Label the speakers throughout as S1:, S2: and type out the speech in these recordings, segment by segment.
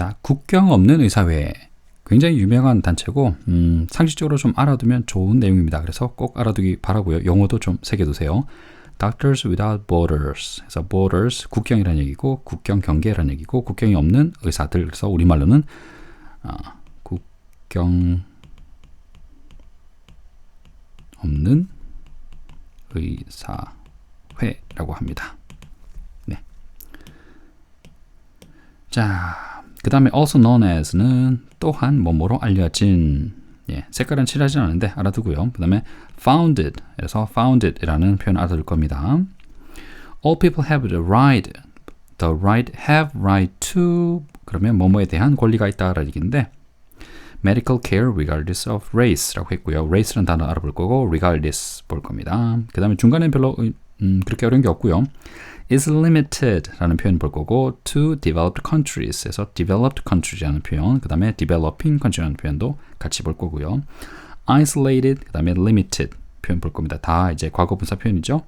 S1: 자, 국경 없는 의사회. 굉장히 유명한 단체고 음, 상식적으로 좀 알아두면 좋은 내용입니다. 그래서 꼭 알아두기 바라고요. 용어도 좀 새겨두세요. Doctors Without Borders. 그래서 borders 국경이라는 얘기고 국경 경계라는 얘기고 국경이 없는 의사들. 그래서 우리말로는 어, 국경 없는 의사회라고 합니다. 네. 자, 그 다음에 also known as는 또한 뭐뭐로 알려진 예, 색깔은 칠하지 않은데 알아두고요. 그 다음에 founded 에서 founded이라는 표현 알아둘 겁니다. All people have the right, the right, have right to 그러면 뭐뭐에 대한 권리가 있다라는 얘기인데 medical care regardless of race라고 했고요. race라는 단어 알아볼 거고 regardless 볼 겁니다. 그 다음에 중간에 별로 음, 그렇게 어려운 게 없고요. is limited라는 표현 볼 거고 to developed countries에서 developed country라는 표현, 그 다음에 developing country라는 표현도 같이 볼 거고요. isolated, 그 다음에 limited 표현 볼 겁니다. 다 이제 과거 분사 표현이죠.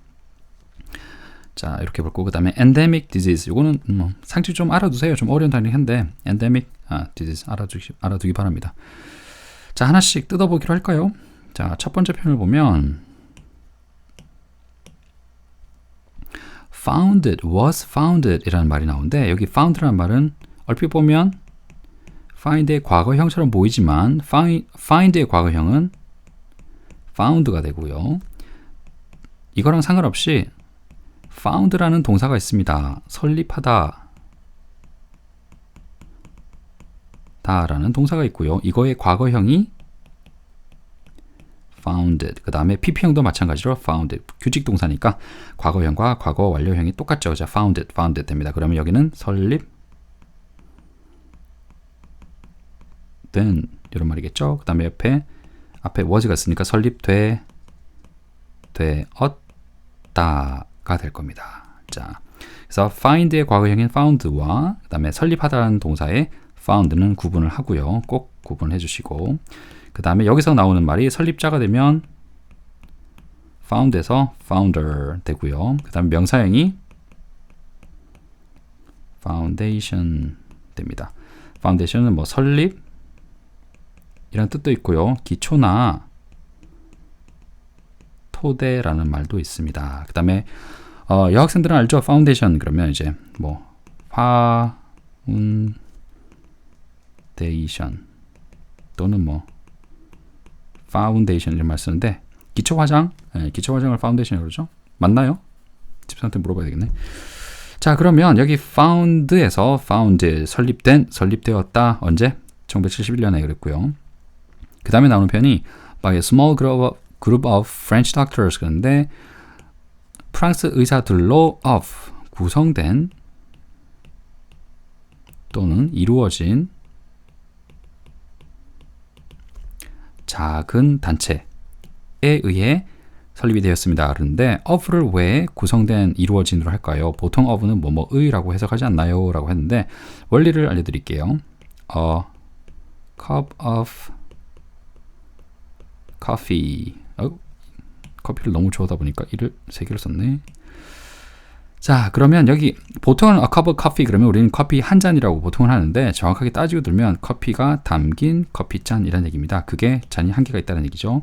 S1: 자 이렇게 볼 거고 그 다음에 endemic disease 이거는 뭐 상식 좀 알아두세요. 좀 어려운 단어인데 endemic 아, disease 알아두기, 알아두기 바랍니다. 자 하나씩 뜯어보기로 할까요? 자 첫 번째 표현을 보면 founded, was founded 이라는 말이 나오는데 여기 found라는 말은 얼핏 보면 find의 과거형처럼 보이지만 find, find의 과거형은 found가 되고요. 이거랑 상관없이 found라는 동사가 있습니다. 설립하다 다라는 동사가 있고요. 이거의 과거형이 founded. 그 다음에 pp형도 마찬가지로 founded. 규칙 동사니까 과거형과 과거 완료형이 똑같죠. 자, founded, founded 됩니다. 그러면 여기는 설립 된 이런 말이겠죠. 그 다음에 옆에 앞에 was가 있으니까 설립돼 되었다가 될 겁니다. 자, 그래서 find의 과거형인 found와 그 다음에 설립하다라는 동사의 found는 구분을 하고요. 꼭 구분해 주시고 그 다음에 여기서 나오는 말이 설립자가 되면 found에서 founder 되고요. 그 다음에 명사형이 foundation 됩니다. foundation은 뭐 설립 이런 뜻도 있고요. 기초나 토대라는 말도 있습니다. 그 다음에 어, 여학생들은 알죠? 파운데이션 그러면 이제 뭐 파운 데이션 또는 뭐 파운데이션 이런 말 쓰는데 기초 화장, 네, 기초 화장을 파운데이션이라고 그러죠? 맞나요? 집사한테 물어봐야 되겠네. 자, 그러면 여기 found에서 found 설립된, 설립되었다 언제? 1971년에 그랬고요. 그 다음에 나오는 표현이 by a small group of, group of French doctors 그런데 프랑스 의사들로 of 구성된 또는 이루어진 작은 단체에 의해 설립이 되었습니다. 그런데 of를 왜 구성된 이루어진으로 할까요? 보통 of는 뭐뭐의라고 해석하지 않나요? 라고 했는데 원리를 알려드릴게요. A cup of coffee 어, 커피를 너무 좋아하다 보니까 이를 세 개를 썼네. 자, 그러면 여기 보통은 a cup of coffee 그러면 우리는 커피 한 잔이라고 보통은 하는데 정확하게 따지고 들면 커피가 담긴 커피잔이라는 얘기입니다. 그게 잔이 한 개가 있다는 얘기죠.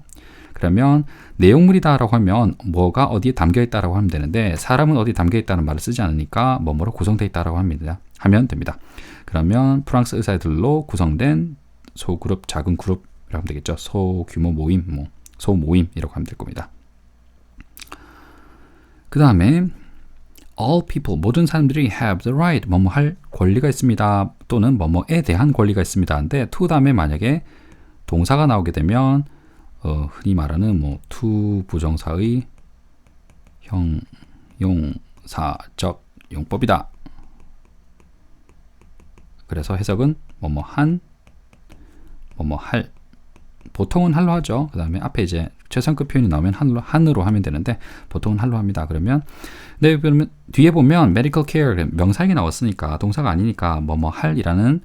S1: 그러면 내용물이다라고 하면 뭐가 어디에 담겨 있다라고 하면 되는데 사람은 어디 담겨 있다는 말을 쓰지 않으니까 뭐뭐로 구성되어 있다라고 합니다. 하면 됩니다. 그러면 프랑스 의사들로 구성된 소그룹, 작은 그룹이라고 하면 되겠죠. 소규모 모임, 뭐 소모임이라고 하면 될 겁니다. 그 다음에 all people 모든 사람들이 have the right 뭐뭐 할 권리가 있습니다 또는 뭐뭐에 대한 권리가 있습니다. 근데 to 다음에 만약에 동사가 나오게 되면 어, 흔히 말하는 뭐 to 부정사의 형용사적 용법이다. 그래서 해석은 뭐뭐 한 뭐뭐 할 보통은 할로 하죠. 그 다음에 앞에 이제 최상급 표현이 나오면 한로, 한으로 하면 되는데 보통은 할로 합니다. 그러면 네, 그러면 뒤에 보면 medical care 명사형이 나왔으니까 동사가 아니니까 뭐뭐 할이라는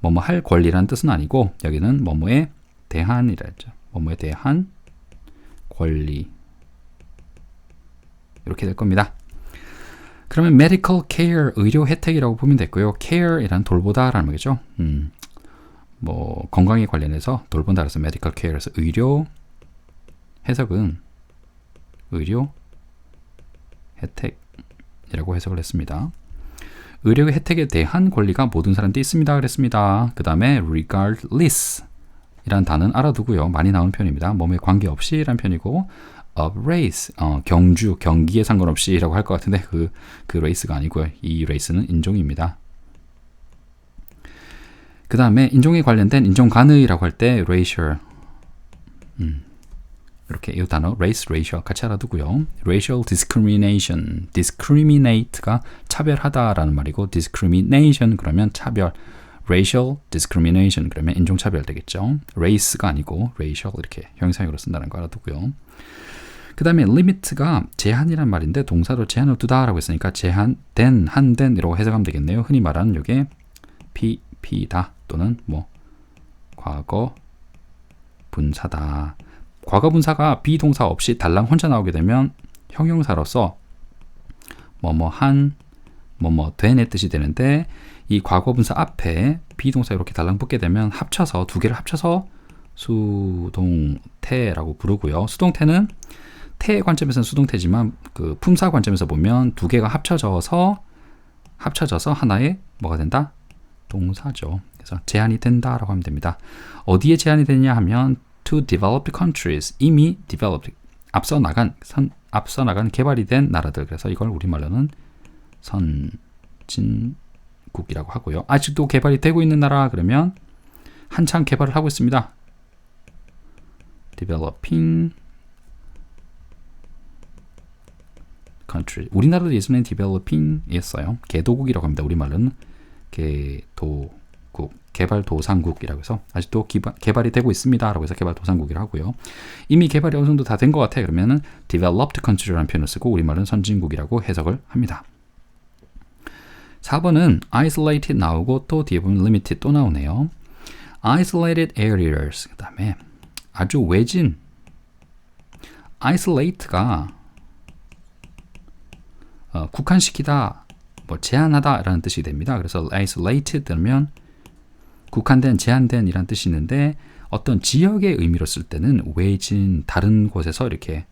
S1: 뭐뭐 할 권리라는 뜻은 아니고 여기는 뭐뭐에 대한이라 했죠. 뭐뭐에 대한 권리 이렇게 될 겁니다. 그러면 medical care 의료 혜택이라고 보면 됐고요. care이란 돌보다라는 거겠죠. 음, 뭐 건강에 관련해서 돌본다 그래서 medical care에서 의료 해석은 의료 혜택이라고 해석을 했습니다. 의료 혜택에 대한 권리가 모든 사람한테 있습니다. 그랬습니다. 그 다음에 regardless 이란 단어는 알아두고요. 많이 나오는 편입니다. 몸에 관계없이 라는 편이고 of race, 어, 경주, 경기에 상관없이 라고 할 것 같은데 그, 그 레이스가 아니고요. 이 레이스는 인종입니다. 그 다음에 인종에 관련된 인종간의라고 할 때 racial 음, 이렇게 이 단어 race, racial 같이 알아두고요. racial discrimination, discriminate가 차별하다라는 말이고 discrimination 그러면 차별 racial discrimination 그러면 인종 차별 되겠죠. race가 아니고 racial 이렇게 형용사형으로 쓴다는 거 알아두고요. 그 다음에 limit가 제한이란 말인데 동사로 제한을 두다라고 했으니까 제한 된, 한된 이라고 해석하면 되겠네요. 흔히 말하는 이게 피, 피다 또는 뭐 과거 분사다. 과거 분사가 비동사 없이 달랑 혼자 나오게 되면 형용사로서 뭐뭐 한, 뭐뭐 된의 뜻이 되는데 이 과거 분사 앞에 비동사 이렇게 달랑 붙게 되면 합쳐서 두 개를 합쳐서 수동태라고 부르고요. 수동태는 태 관점에서는 수동태지만 그 품사 관점에서 보면 두 개가 합쳐져서 합쳐져서 하나의 뭐가 된다? 동사죠. 그래서 제한이 된다라고 하면 됩니다. 어디에 제한이 되냐 하면 to developed countries 이미 developed 앞서 나간 선 앞서 나간 개발이 된 나라들 그래서 이걸 우리말로는 선진국이라고 하고요. 아직도 개발이 되고 있는 나라 그러면 한창 개발을 하고 있습니다. developing country. 우리나라도 예전에 developing이었어요. 개도국이라고 합니다. 우리말로는 개도 국, 개발도상국이라고 해서 아직도 기바, 개발이 되고 있습니다라고 해서 개발도상국이라고 하고요. 이미 개발이 어느 정도 다 된 것 같아. 그러면은 developed country라는 표현을 쓰고 우리말은 선진국이라고 해석을 합니다. 4번은 isolated 나오고 또 뒤에 보면 limited 또 나오네요. isolated areas 그 다음에 아주 외진 isolate가 어, 국한시키다, 뭐 제한하다라는 뜻이 됩니다. 그래서 isolated 되면 국한된, 제한된 이란 뜻이 있는데 어떤 지역의 의미로 쓸 때는 외진, 다른 곳에서 이렇게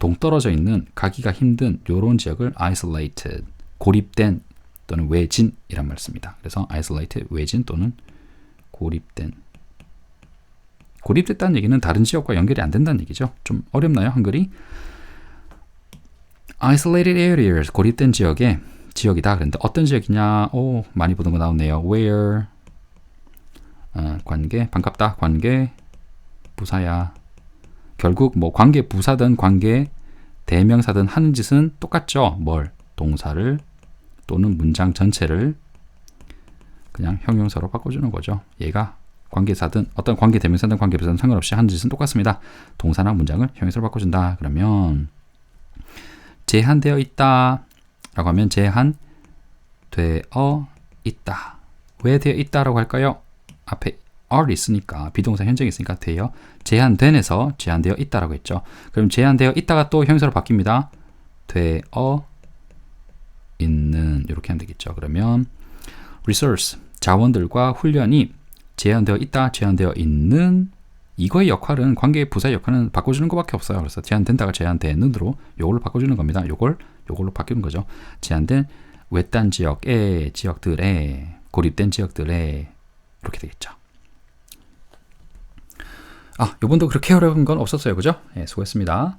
S1: 동떨어져 있는 가기가 힘든 이런 지역을 isolated, 고립된 또는 외진 이란 말 씁니다. 그래서 isolated, 외진 또는 고립된. 고립됐다는 얘기는 다른 지역과 연결이 안 된다는 얘기죠. 좀 어렵나요, 한글이? isolated areas 고립된 지역의 지역이다. 그런데 어떤 지역이냐? 오 많이 보던 거 나오네요. where 어, 관계 반갑다. 관계 부사야. 결국 뭐 관계 부사든 관계 대명사든 하는 짓은 똑같죠. 뭘 동사를 또는 문장 전체를 그냥 형용사로 바꿔주는 거죠. 얘가 관계사든 어떤 관계 대명사든 관계 부사든 상관없이 하는 짓은 똑같습니다. 동사나 문장을 형용사로 바꿔준다. 그러면 제한되어 있다 라고 하면 제한되어 있다. 왜 되어 있다라고 할까요? 앞에 are 있으니까 비동사 현정이 있으니까 돼요. 제한된에서 제한되어 있다라고 했죠. 그럼 제한되어 있다가 또 형용사로 바뀝니다. 되어 있는 이렇게 하면 되겠죠. 그러면 resource 자원들과 훈련이 제한되어 있다, 제한되어 있는 이거의 역할은 관계 부사의 역할은 바꿔주는 것밖에 없어요. 그래서 제한된다가 제한되는으로 요걸로 바꿔주는 겁니다. 요걸 요걸로 바뀌는 거죠. 제한된 외딴 지역의 지역들에 고립된 지역들에 이렇게 되겠죠. 아, 요번도 그렇게 어려운 건 없었어요. 그죠? 예, 수고했습니다.